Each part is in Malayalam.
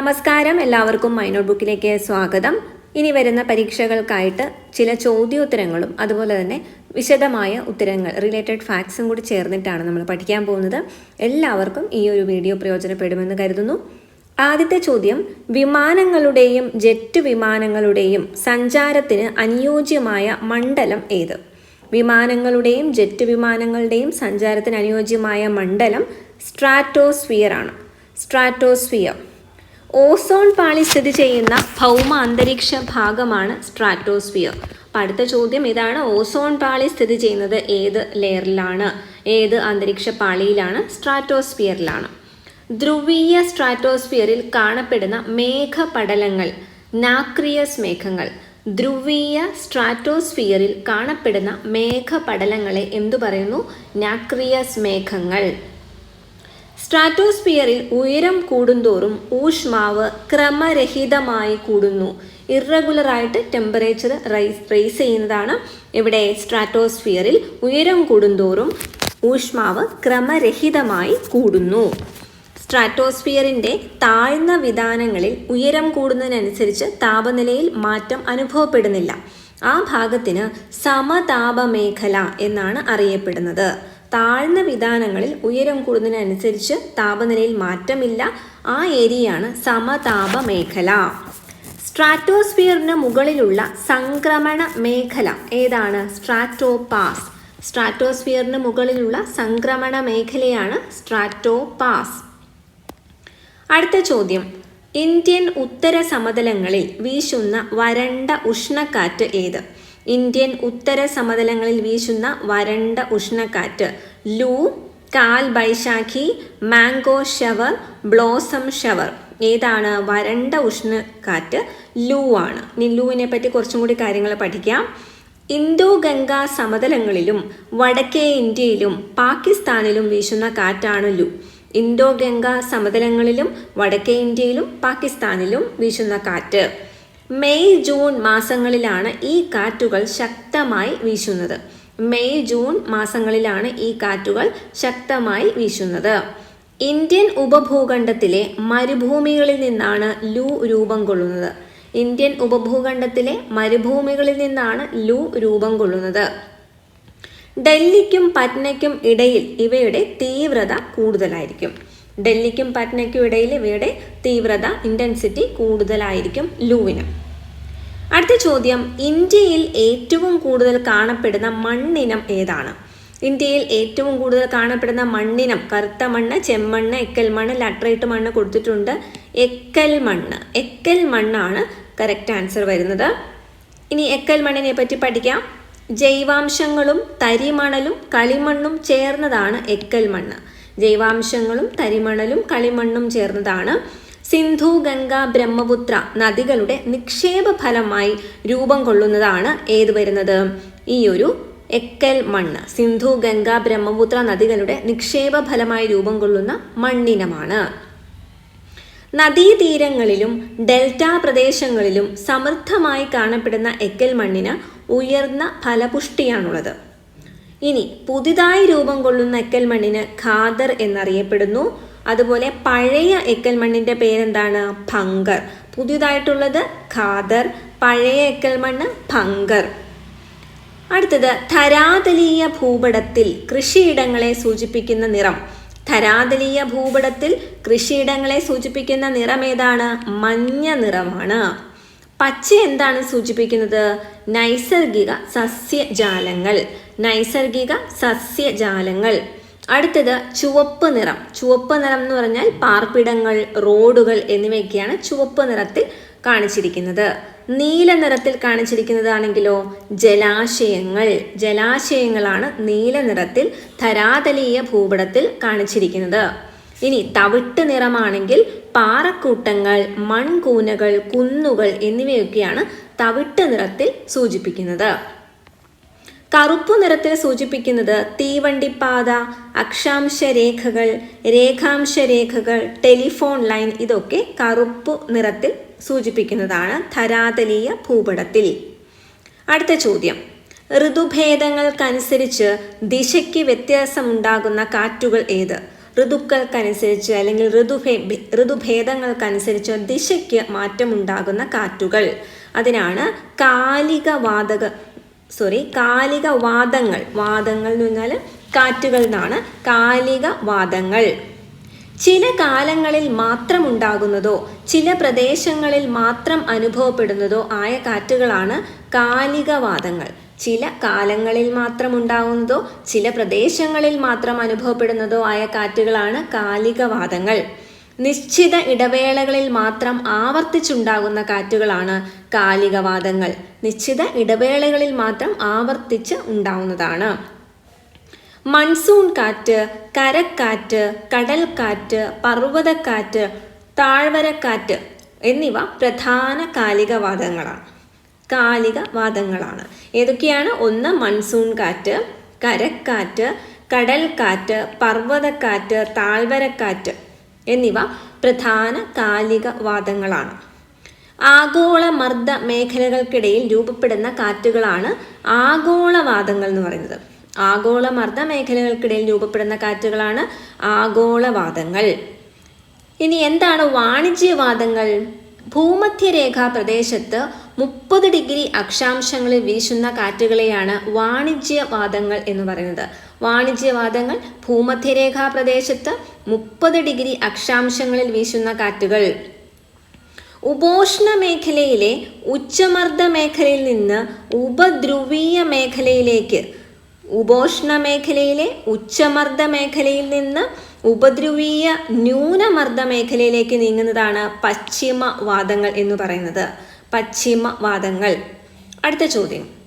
നമസ്കാരം. എല്ലാവർക്കും മൈനോട്ട് ബുക്കിലേക്ക് സ്വാഗതം. ഇനി വരുന്ന പരീക്ഷകൾക്കായിട്ട് ചില ചോദ്യോത്തരങ്ങളും അതുപോലെ തന്നെ വിശദമായ ഉത്തരങ്ങൾ റിലേറ്റഡ് ഫാക്ട്സും കൂടി ചേർന്നിട്ടാണ് നമ്മൾ പഠിക്കാൻ പോകുന്നത്. എല്ലാവർക്കും ഈ ഒരു വീഡിയോ പ്രയോജനപ്പെടുമെന്ന് കരുതുന്നു. ആദ്യത്തെ ചോദ്യം വിമാനങ്ങളുടെയും ജെറ്റ് വിമാനങ്ങളുടെയും സഞ്ചാരത്തിന് അനുയോജ്യമായ മണ്ഡലം ഏത്? വിമാനങ്ങളുടെയും ജെറ്റ് വിമാനങ്ങളുടെയും സഞ്ചാരത്തിന് അനുയോജ്യമായ മണ്ഡലം സ്ട്രാറ്റോസ്ഫിയർ ആണ്. സ്ട്രാറ്റോസ്ഫിയർ ഓസോൺ പാളി സ്ഥിതി ചെയ്യുന്ന ഭൗമ അന്തരീക്ഷ ഭാഗമാണ് സ്ട്രാറ്റോസ്ഫിയർ. അപ്പം അടുത്ത ചോദ്യം ഇതാണ് ഓസോൺ പാളി സ്ഥിതി ചെയ്യുന്നത് ഏത് ലെയറിലാണ്? ഏത് അന്തരീക്ഷ പാളിയിലാണ്? സ്ട്രാറ്റോസ്ഫിയറിലാണ്. ധ്രുവീയ സ്ട്രാറ്റോസ്ഫിയറിൽ കാണപ്പെടുന്ന മേഘപടലങ്ങൾ നാക്രിയസ് മേഘങ്ങൾ. ധ്രുവീയ സ്ട്രാറ്റോസ്ഫിയറിൽ കാണപ്പെടുന്ന മേഘപടലങ്ങളെ എന്തു പറയുന്നു? നാക്രിയസ് മേഘങ്ങൾ. സ്ട്രാറ്റോസ്ഫിയറിൽ ഉയരം കൂടുന്തോറും ഊഷ്മാവ് ക്രമരഹിതമായി കൂടുന്നു. ഇറഗുലറായിട്ട് ടെമ്പറേച്ചർ റൈസ് റേസ് ചെയ്യുന്നതാണ്. ഇവിടെ സ്ട്രാറ്റോസ്ഫിയറിൽ ഉയരം കൂടുന്തോറും ഊഷ്മാവ് ക്രമരഹിതമായി കൂടുന്നു. സ്ട്രാറ്റോസ്ഫിയറിന്റെ താഴ്ന്ന വിധാനങ്ങളിൽ ഉയരം കൂടുന്നതിനനുസരിച്ച് താപനിലയിൽ മാറ്റം അനുഭവപ്പെടുന്നില്ല. ആ ഭാഗത്തിന് സമതാപമേഖല എന്നാണ് അറിയപ്പെടുന്നത്. താഴ്ന്ന വിധാനങ്ങളിൽ ഉയരം കൂടുന്നതിനനുസരിച്ച് താപനിലയിൽ മാറ്റമില്ല. ആ ഏരിയയാണ് സമതാപ മേഖല സ്ട്രാറ്റോസ്ഫിയറിന് മുകളിലുള്ള സംക്രമണ മേഖല ഏതാണ്? സ്ട്രാറ്റോപാസ്. സ്ട്രാറ്റോസ്ഫിയറിന് മുകളിലുള്ള സംക്രമണ മേഖലയാണ് സ്ട്രാറ്റോപാസ്. അടുത്ത ചോദ്യം. ഇന്ത്യൻ ഉത്തര സമതലങ്ങളിൽ വീശുന്ന വരണ്ട ഉഷ്ണക്കാറ്റ് ഏത്? ഇന്ത്യൻ ഉത്തര സമതലങ്ങളിൽ വീശുന്ന വരണ്ട ഉഷ്ണക്കാറ്റ്. Loo Kal Baisakhi mango shower blossom shower. ഏതാണ് വരണ്ട ഉഷ്ണക്കാറ്റ്? ലൂ ആണ്. ഇനി ലൂവിനെ പറ്റി കുറച്ചും കൂടി കാര്യങ്ങൾ പഠിക്കാം. ഇന്തോ ഗംഗ സമതലങ്ങളിലും വടക്കേ ഇന്ത്യയിലും പാകിസ്ഥാനിലും വീശുന്ന കാറ്റാണ് ലൂ. ഇന്തോ ഗംഗ സമതലങ്ങളിലും വടക്കേ ഇന്ത്യയിലും പാകിസ്ഥാനിലും വീശുന്ന കാറ്റ്. മെയ് ജൂൺ മാസങ്ങളിലാണ് ഈ കാറ്റുകൾ ശക്തമായി വീശുന്നത്. മെയ് ജൂൺ മാസങ്ങളിലാണ് ഈ കാറ്റുകൾ ശക്തമായി വീശുന്നത്. ഇന്ത്യൻ ഉപഭൂഖണ്ഡത്തിലെ മരുഭൂമികളിൽ നിന്നാണ് ലൂ രൂപം കൊള്ളുന്നത്. ഇന്ത്യൻ ഉപഭൂഖണ്ഡത്തിലെ മരുഭൂമികളിൽ നിന്നാണ് ലൂ രൂപം കൊള്ളുന്നത്. ഡൽഹിക്കും പറ്റ്നയ്ക്കും ഇടയിൽ ഇവയുടെ തീവ്രത കൂടുതലായിരിക്കും. ഡൽഹിക്കും പറ്റ്നയ്ക്കും ഇടയിൽ ഇവയുടെ തീവ്രത ഇന്റൻസിറ്റി കൂടുതലായിരിക്കും ലൂവിന്. അടുത്ത ചോദ്യം ഇന്ത്യയിൽ ഏറ്റവും കൂടുതൽ കാണപ്പെടുന്ന മണ്ണിനം ഏതാണ്? ഇന്ത്യയിൽ ഏറ്റവും കൂടുതൽ കാണപ്പെടുന്ന മണ്ണിനം കറുത്ത മണ്ണ് ചെമ്മണ്ണ് എക്കൽ മണ്ണ് ലട്ടറേറ്റ് മണ്ണ് കൊടുത്തിട്ടുണ്ട്. എക്കൽ മണ്ണ്. എക്കൽ മണ്ണാണ് കറക്റ്റ് ആൻസർ വരുന്നത്. ഇനി എക്കൽ മണ്ണിനെ പറ്റി പഠിക്കാം. ജൈവാംശങ്ങളും തരിമണലും കളിമണ്ണും ചേർന്നതാണ് എക്കൽ മണ്ണ്. ജൈവാംശങ്ങളും തരിമണലും കളിമണ്ണും ചേർന്നതാണ്. സിന്ധു ഗംഗ ബ്രഹ്മപുത്ര നദികളുടെ നിക്ഷേപ ഫലമായി രൂപം കൊള്ളുന്നതാണ് ഏത് വരുന്നത്? ഈ ഒരു എക്കൽ മണ്ണ് സിന്ധു ഗംഗ ബ്രഹ്മപുത്ര നദികളുടെ നിക്ഷേപ ഫലമായി രൂപം കൊള്ളുന്ന മണ്ണിനമാണ്. നദീതീരങ്ങളിലും ഡെൽറ്റ പ്രദേശങ്ങളിലും സമൃദ്ധമായി കാണപ്പെടുന്ന എക്കൽ മണ്ണിന് ഉയർന്ന ഫലപുഷ്ടിയാണുള്ളത്. ഇനി പുതിയതായി രൂപം കൊള്ളുന്ന എക്കൽ മണ്ണിന് ഖാദർ എന്നറിയപ്പെടുന്നു. അതുപോലെ പഴയ എക്കൽ മണ്ണിന്റെ പേരെന്താണ്? ഭങ്കർ. പുതിയതായിട്ടുള്ളത് ഖാദർ പഴയ എക്കൽ മണ്ണ് ഭങ്കർ. അടുത്തത് ധരാതലീയ ഭൂപടത്തിൽ കൃഷിയിടങ്ങളെ സൂചിപ്പിക്കുന്ന നിറം. ധരാതലീയ ഭൂപടത്തിൽ കൃഷിയിടങ്ങളെ സൂചിപ്പിക്കുന്ന നിറം ഏതാണ്? മഞ്ഞ നിറമാണ്. പച്ച എന്താണ് സൂചിപ്പിക്കുന്നത്? നൈസർഗിക സസ്യജാലങ്ങൾ. നൈസർഗിക സസ്യജാലങ്ങൾ. അടുത്തത് ചുവപ്പ് നിറം. ചുവപ്പ് നിറം എന്ന് പറഞ്ഞാൽ പാർപ്പിടങ്ങൾ റോഡുകൾ എന്നിവയൊക്കെയാണ് ചുവപ്പ് നിറത്തിൽ കാണിച്ചിരിക്കുന്നത്. നീല നിറത്തിൽ കാണിച്ചിരിക്കുന്നതാണെങ്കിലോ? ജലാശയങ്ങൾ. ജലാശയങ്ങളാണ് നീല നിറത്തിൽ ധരാതലീയ ഭൂപടത്തിൽ കാണിച്ചിരിക്കുന്നത്. ഇനി തവിട്ട് നിറമാണെങ്കിൽ പാറക്കൂട്ടങ്ങൾ മൺകൂനകൾ കുന്നുകൾ എന്നിവയൊക്കെയാണ് തവിട്ട് നിറത്തിൽ സൂചിപ്പിക്കുന്നത്. കറുപ്പു നിറത്തിൽ സൂചിപ്പിക്കുന്നത് തീവണ്ടിപ്പാത അക്ഷാംശ രേഖകൾ രേഖാംശ രേഖകൾ ടെലിഫോൺ ലൈൻ ഇതൊക്കെ കറുപ്പു നിറത്തിൽ സൂചിപ്പിക്കുന്നതാണ് ധരാതലീയ ഭൂപടത്തിൽ. അടുത്ത ചോദ്യം. ഋതുഭേദങ്ങൾക്കനുസരിച്ച് ദിശയ്ക്ക് വ്യത്യാസമുണ്ടാകുന്ന കാറ്റുകൾ ഏത്? ഋതുക്കൾക്കനുസരിച്ച് അല്ലെങ്കിൽ ഋതുഭേ ഋതുഭേദങ്ങൾക്കനുസരിച്ച് ദിശയ്ക്ക് മാറ്റമുണ്ടാകുന്ന കാറ്റുകൾ. അതിനാണ് കാലിക വാതക സോറി കാലിക വാദങ്ങൾ വാദങ്ങൾ എന്ന് പറഞ്ഞാൽ കാറ്റുകൾ എന്നാണ്. കാലിക വാദങ്ങൾ ചില കാലങ്ങളിൽ മാത്രം ഉണ്ടാകുന്നതോ ചില പ്രദേശങ്ങളിൽ മാത്രം അനുഭവപ്പെടുന്നതോ ആയ കാറ്റുകളാണ് കാലികവാദങ്ങൾ. ചില കാലങ്ങളിൽ മാത്രം ഉണ്ടാകുന്നതോ ചില പ്രദേശങ്ങളിൽ മാത്രം അനുഭവപ്പെടുന്നതോ ആയ കാറ്റുകളാണ് കാലികവാദങ്ങൾ. നിശ്ചിത ഇടവേളകളിൽ മാത്രം ആവർത്തിച്ചുണ്ടാകുന്ന കാറ്റുകളാണ് കാലികവാദങ്ങൾ. നിശ്ചിത ഇടവേളകളിൽ മാത്രം ആവർത്തിച്ച് ഉണ്ടാവുന്നതാണ്. മൺസൂൺ കാറ്റ് കരക്കാറ്റ് കടൽക്കാറ്റ് പർവതക്കാറ്റ് താഴ്വരക്കാറ്റ് എന്നിവ പ്രധാന കാലികവാദങ്ങളാണ് കാലികവാദങ്ങളാണ്. ഏതൊക്കെയാണ്? ഒന്ന് മൺസൂൺ കാറ്റ് കരക്കാറ്റ് കടൽക്കാറ്റ് പർവതക്കാറ്റ് താഴ്വരക്കാറ്റ് എന്നിവ പ്രധാന കാലിക വാദങ്ങളാണ്. ആഗോള മർദ്ദ മേഖലകൾക്കിടയിൽ രൂപപ്പെടുന്ന കാറ്റുകളാണ് ആഗോളവാദങ്ങൾ എന്ന് പറയുന്നത്. ആഗോള മർദ്ദ മേഖലകൾക്കിടയിൽ രൂപപ്പെടുന്ന കാറ്റുകളാണ് ആഗോളവാദങ്ങൾ ഇനി എന്താണ് വാണിജ്യവാദങ്ങൾ ഭൂമധ്യരേഖാ പ്രദേശത്ത് മുപ്പത് ഡിഗ്രി അക്ഷാംശങ്ങളിൽ വീശുന്ന കാറ്റുകളെയാണ് വാണിജ്യവാദങ്ങൾ എന്ന് പറയുന്നത്. വാണിജ്യവാദങ്ങൾ ഭൂമധ്യരേഖാ പ്രദേശത്ത് മുപ്പത് ഡിഗ്രി അക്ഷാംശങ്ങളിൽ വീശുന്ന കാറ്റുകൾ. ഉപോഷ്ണ മേഖലയിലെ ഉച്ചമർദ്ദ മേഖലയിൽ നിന്ന് ഉപദ്രുവീയ മേഖലയിലേക്ക് ഉപോഷ്ണ മേഖലയിലെ ഉച്ചമർദ്ദ മേഖലയിൽ നിന്ന് ഉപദ്രുവീയ ന്യൂനമർദ്ദ മേഖലയിലേക്ക് നീങ്ങുന്നതാണ് പശ്ചിമവാദങ്ങൾ എന്ന് പറയുന്നത്. പശ്ചിമവാദങ്ങൾ. അടുത്ത ചോദ്യം.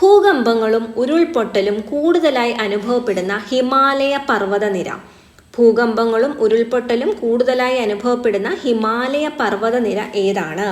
ഭൂകമ്പങ്ങളും ഉരുൾപൊട്ടലും കൂടുതലായി അനുഭവപ്പെടുന്ന ഹിമാലയ പർവതനിര ഭൂകമ്പങ്ങളും ഉരുൾപൊട്ടലും കൂടുതലായി അനുഭവപ്പെടുന്ന ഹിമാലയ പർവതനിര ഏതാണ്?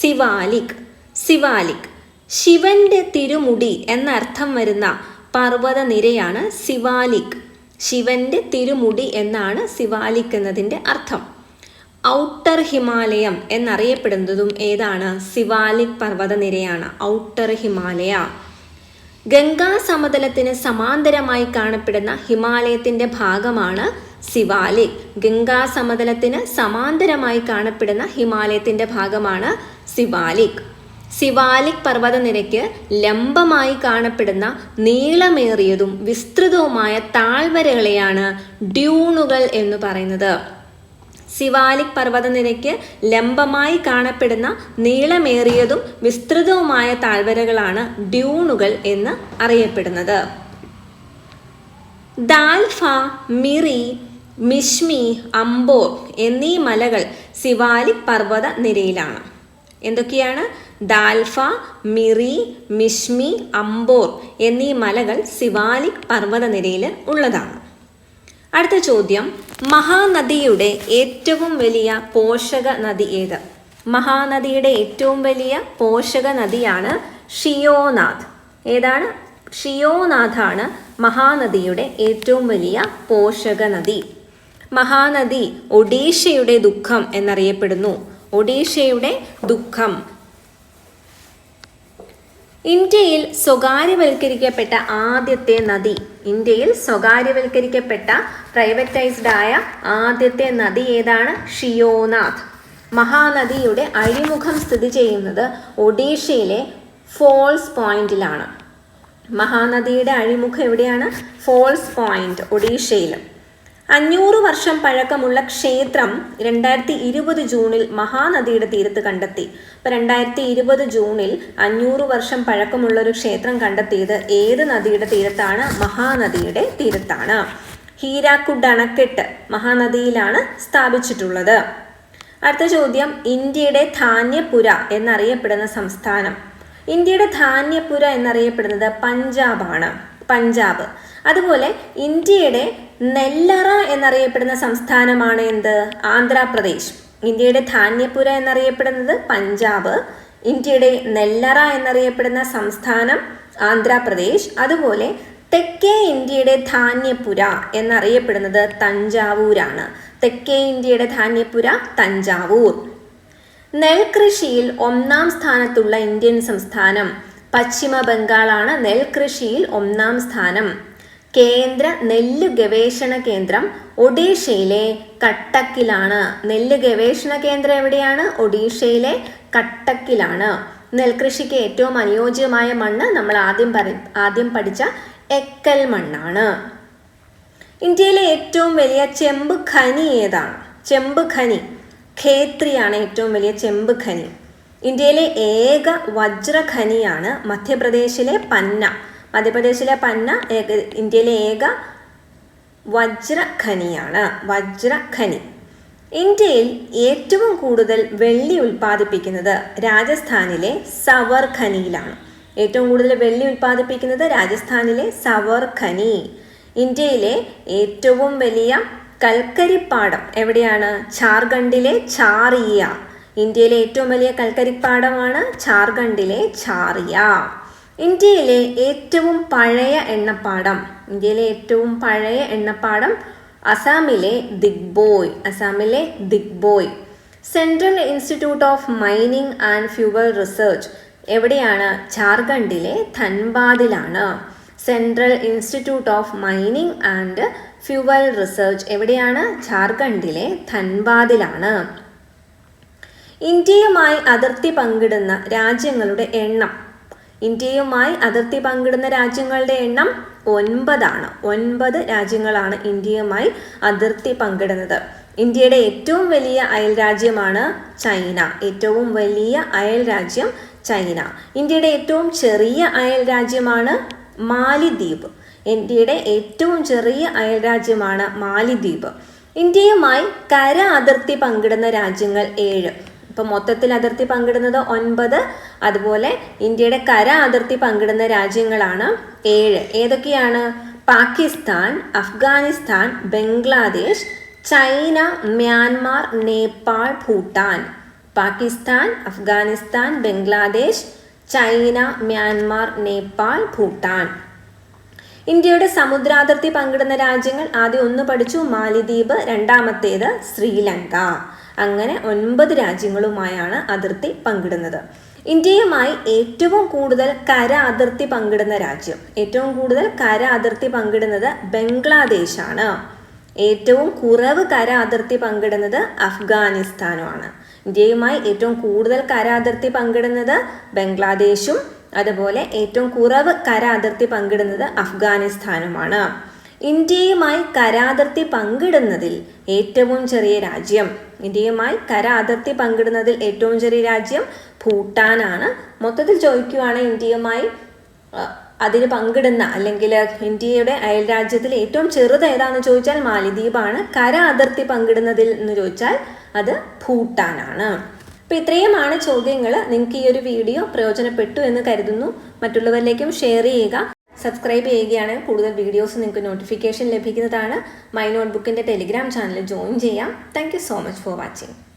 സിവാലിക് സിവാലിക് ശിവന്റെ തിരുമുടി എന്നർത്ഥം വരുന്ന പർവതനിരയാണ് സിവാലിക് ശിവന്റെ തിരുമുടി എന്നാണ് സിവാലിക് എന്നതിന്റെ അർത്ഥം. ഔട്ടർ ഹിമാലയം എന്നറിയപ്പെടുന്നതും ഏതാണ്? സിവാലിക് പർവതനിരയാണ് ഔട്ടർ ഹിമാലയ. ഗംഗാ സമതലത്തിന് സമാന്തരമായി കാണപ്പെടുന്ന ഹിമാലയത്തിന്റെ ഭാഗമാണ് സിവാലിക് ഗംഗാ സമതലത്തിന് സമാന്തരമായി കാണപ്പെടുന്ന ഹിമാലയത്തിന്റെ ഭാഗമാണ് സിവാലിക് സിവാലിക് പർവതനിരയ്ക്ക് ലംബമായി കാണപ്പെടുന്ന നീളമേറിയതും വിസ്തൃതവുമായ താഴ്വരകളെയാണ് ഡ്യൂണുകൾ എന്ന് പറയുന്നത്. സിവാലിക് പർവതനിരയ്ക്ക് ലംബമായി കാണപ്പെടുന്ന നീളമേറിയതും വിസ്തൃതവുമായ താഴ്വരകളാണ് ഡ്യൂണുകൾ എന്ന് അറിയപ്പെടുന്നത്. ദാൽഫ മിറി മിഷ്മി അംബോർ എന്നീ മലകൾ സിവാലിക് പർവത നിരയിലാണ് എന്തൊക്കെയാണ് ദാൽഫ മിറി മിഷ്മി അംബോർ എന്നീ മലകൾ സിവാലിക് പർവതനിരയിൽ ഉള്ളതാണ്. അടുത്ത ചോദ്യം മഹാനദിയുടെ ഏറ്റവും വലിയ പോഷക നദി ഏത്? മഹാനദിയുടെ ഏറ്റവും വലിയ പോഷക നദിയാണ് ഷിയോനാഥ്. ഏതാണ്? ഷിയോനാഥാണ് മഹാനദിയുടെ ഏറ്റവും വലിയ പോഷക നദി. മഹാനദി ഒഡീഷയുടെ ദുഃഖം എന്നറിയപ്പെടുന്നു. ഒഡീഷയുടെ ദുഃഖം. ഇന്ത്യയിൽ സ്വകാര്യവൽക്കരിക്കപ്പെട്ട ആദ്യത്തെ നദി. ഇന്ത്യയിൽ സ്വകാര്യവൽക്കരിക്കപ്പെട്ട പ്രൈവറ്റൈസ്ഡ് ആയ ആദ്യത്തെ നദി ഏതാണ്? ഷിയോനാഥ്. മഹാനദിയുടെ അഴിമുഖം സ്ഥിതി ചെയ്യുന്നത് ഒഡീഷയിലെ ഫോൾസ് പോയിന്റിലാണ്. മഹാനദിയുടെ അഴിമുഖം എവിടെയാണ്? ഫോൾസ് പോയിന്റ് ഒഡീഷയിൽ അഞ്ഞൂറ് വർഷം പഴക്കമുള്ള ക്ഷേത്രം രണ്ടായിരത്തി ഇരുപത് ജൂണിൽ മഹാനദിയുടെ തീരത്ത് കണ്ടെത്തി. അപ്പോൾ രണ്ടായിരത്തി ഇരുപത് ജൂണിൽ അഞ്ഞൂറ് വർഷം പഴക്കമുള്ള ഒരു ക്ഷേത്രം കണ്ടെത്തിയത് ഏത് നദിയുടെ തീരത്താണ്? മഹാനദിയുടെ തീരത്താണ്. ഹീരാക്കുഡ് അണക്കെട്ട് മഹാനദിയിലാണ് സ്ഥാപിച്ചിട്ടുള്ളത്. അടുത്ത ചോദ്യം ഇന്ത്യയുടെ ധാന്യപുര എന്നറിയപ്പെടുന്ന സംസ്ഥാനം. ഇന്ത്യയുടെ ധാന്യപുര എന്നറിയപ്പെടുന്നത് പഞ്ചാബാണ്. പഞ്ചാബ്. അതുപോലെ ഇന്ത്യയുടെ നെല്ലറ എന്നറിയപ്പെടുന്ന സംസ്ഥാനമാണ് എന്ത്? ആന്ധ്രാപ്രദേശ്. ഇന്ത്യയുടെ ധാന്യപുര എന്നറിയപ്പെടുന്നത് പഞ്ചാബ്. ഇന്ത്യയുടെ നെല്ലറ എന്നറിയപ്പെടുന്ന സംസ്ഥാനം ആന്ധ്രാപ്രദേശ്. അതുപോലെ തെക്കേ ഇന്ത്യയുടെ ധാന്യപുര എന്നറിയപ്പെടുന്നത് തഞ്ചാവൂരാണ്. തെക്കേ ഇന്ത്യയുടെ ധാന്യപുര തഞ്ചാവൂർ. നെൽകൃഷിയിൽ ഒന്നാം സ്ഥാനത്തുള്ള ഇന്ത്യൻ സംസ്ഥാനം പശ്ചിമ ബംഗാളാണ് നെൽകൃഷിയിൽ ഒന്നാം സ്ഥാനം. കേന്ദ്ര നെല്ല് ഗവേഷണ കേന്ദ്രം ഒഡീഷയിലെ കട്ടക്കിലാണ്. നെല്ല് ഗവേഷണ കേന്ദ്രം എവിടെയാണ്? ഒഡീഷയിലെ കട്ടക്കിലാണ്. നെൽകൃഷിക്ക് ഏറ്റവും അനുയോജ്യമായ മണ്ണ് നമ്മൾ ആദ്യം പറ ആദ്യം പഠിച്ച എക്കൽ മണ്ണാണ്. ഇന്ത്യയിലെ ഏറ്റവും വലിയ ചെമ്പ് ഖനി ഏതാണ്? ചെമ്പ് ഖനി. ഖേത്രിയാണ് ഏറ്റവും വലിയ ചെമ്പ് ഖനി. ഇന്ത്യയിലെ ഏക വജ്രഖനിയാണ് മധ്യപ്രദേശിലെ പന്ന. മധ്യപ്രദേശിലെ പന്ന ഏക- ഇന്ത്യയിലെ ഏക വജ്രഖനിയാണ്. വജ്രഖനി. ഇന്ത്യയിൽ ഏറ്റവും കൂടുതൽ വെള്ളി ഉൽപ്പാദിപ്പിക്കുന്നത് രാജസ്ഥാനിലെ സവർ ഖനിയിലാണ് ഏറ്റവും കൂടുതൽ വെള്ളി ഉൽപ്പാദിപ്പിക്കുന്നത് രാജസ്ഥാനിലെ സവർ ഖനി ഇന്ത്യയിലെ ഏറ്റവും വലിയ കൽക്കരിപ്പാടം എവിടെയാണ്? ഝാർഖണ്ഡിലെ ചാറിയ. ഇന്ത്യയിലെ ഏറ്റവും വലിയ കൽക്കരിപ്പാടമാണ് ഝാർഖണ്ഡിലെ ഛാറിയ ഇന്ത്യയിലെ ഏറ്റവും പഴയ എണ്ണപ്പാടം ഇന്ത്യയിലെ ഏറ്റവും പഴയ എണ്ണപ്പാടം അസാമിലെ Digboi അസാമിലെ Digboi central institute of mining and fuel research എവിടെയാണ്? ഝാർഖണ്ഡിലെ ധൻബാദിലാണ്. Central institute of mining and fuel research എവിടെയാണ്? ഝാർഖണ്ഡിലെ ധൻബാദിലാണ്. ഇന്ത്യയുമായി അതിർത്തി പങ്കിടുന്ന രാജ്യങ്ങളുടെ എണ്ണം ഇന്ത്യയുമായി അതിർത്തി പങ്കിടുന്ന രാജ്യങ്ങളുടെ എണ്ണം ഒൻപതാണ്. ഒൻപത് രാജ്യങ്ങളാണ് ഇന്ത്യയുമായി അതിർത്തി പങ്കിടുന്നത്. ഇന്ത്യയുടെ ഏറ്റവും വലിയ അയൽ രാജ്യമാണ് ചൈന. ഏറ്റവും വലിയ അയൽ രാജ്യം ചൈന. ഇന്ത്യയുടെ ഏറ്റവും ചെറിയ അയൽ രാജ്യമാണ് മാലിദ്വീപ്. ഇന്ത്യയുടെ ഏറ്റവും ചെറിയ അയൽ രാജ്യമാണ് മാലിദ്വീപ്. ഇന്ത്യയുമായി കര അതിർത്തി പങ്കിടുന്ന രാജ്യങ്ങൾ ഏഴ്. ഇപ്പം മൊത്തത്തിൽ അതിർത്തി പങ്കിടുന്നത് ഒൻപത്. അതുപോലെ ഇന്ത്യയുടെ കര അതിർത്തി പങ്കിടുന്ന രാജ്യങ്ങളാണ് ഏഴ്. ഏതൊക്കെയാണ്? Pakistan Afghanistan Bangladesh China Myanmar Nepal Bhutan. Pakistan Afghanistan Bangladesh China Myanmar Nepal Bhutan. ഇന്ത്യയുടെ സമുദ്രാതിർത്തി പങ്കിടുന്ന രാജ്യങ്ങൾ ആദ്യം ഒന്ന് പഠിച്ചു. മാലിദ്വീപ് രണ്ടാമത്തേത് ശ്രീലങ്ക. അങ്ങനെ ഒൻപത് രാജ്യങ്ങളുമായാണ് അതിർത്തി പങ്കിടുന്നത്. ഇന്ത്യയുമായി ഏറ്റവും കൂടുതൽ കര അതിർത്തി പങ്കിടുന്ന രാജ്യം. ഏറ്റവും കൂടുതൽ കര അതിർത്തി പങ്കിടുന്നത് ബംഗ്ലാദേശാണ്. ഏറ്റവും കുറവ് കര അതിർത്തി പങ്കിടുന്നത് അഫ്ഗാനിസ്ഥാനുമാണ്. ഇന്ത്യയുമായി ഏറ്റവും കൂടുതൽ കര അതിർത്തി പങ്കിടുന്നത് ബംഗ്ലാദേശും അതുപോലെ ഏറ്റവും കുറവ് കര അതിർത്തി പങ്കിടുന്നത് അഫ്ഗാനിസ്ഥാനുമാണ്. ഇന്ത്യയുമായി കരാതിർത്തി പങ്കിടുന്നതിൽ ഏറ്റവും ചെറിയ രാജ്യം. ഇന്ത്യയുമായി കരാതിർത്തി പങ്കിടുന്നതിൽ ഏറ്റവും ചെറിയ രാജ്യം ഭൂട്ടാനാണ്. മൊത്തത്തിൽ ചോദിക്കുവാണ് ഇന്ത്യയുമായി അതിന് പങ്കിടുന്ന അല്ലെങ്കിൽ ഇന്ത്യയുടെ അയൽ രാജ്യത്തിൽ ഏറ്റവും ചെറുത് ഏതാണെന്ന് ചോദിച്ചാൽ മാലിദ്വീപാണ്. കര അതിർത്തി പങ്കിടുന്നതിൽ എന്ന് ചോദിച്ചാൽ അത് ഭൂട്ടാനാണ്. അപ്പോൾ ഇത്രയുമാണ് ചോദ്യങ്ങൾ നിങ്ങൾക്ക് ഈ ഒരു വീഡിയോ പ്രയോജനപ്പെട്ടു എന്ന് കരുതുന്നു. മറ്റുള്ളവരിലേക്കും ഷെയർ ചെയ്യുക. സബ്സ്ക്രൈബ് ചെയ്യുകയാണ്. കൂടുതൽ വീഡിയോസ് നിങ്ങൾക്ക് നോട്ടിഫിക്കേഷൻ ലഭിക്കുന്നതാണ്. മൈ നോട്ട്ബുക്കിന്റെ ടെലിഗ്രാം ചാനൽ ജോയിൻ ചെയ്യാം. Thank so much for watching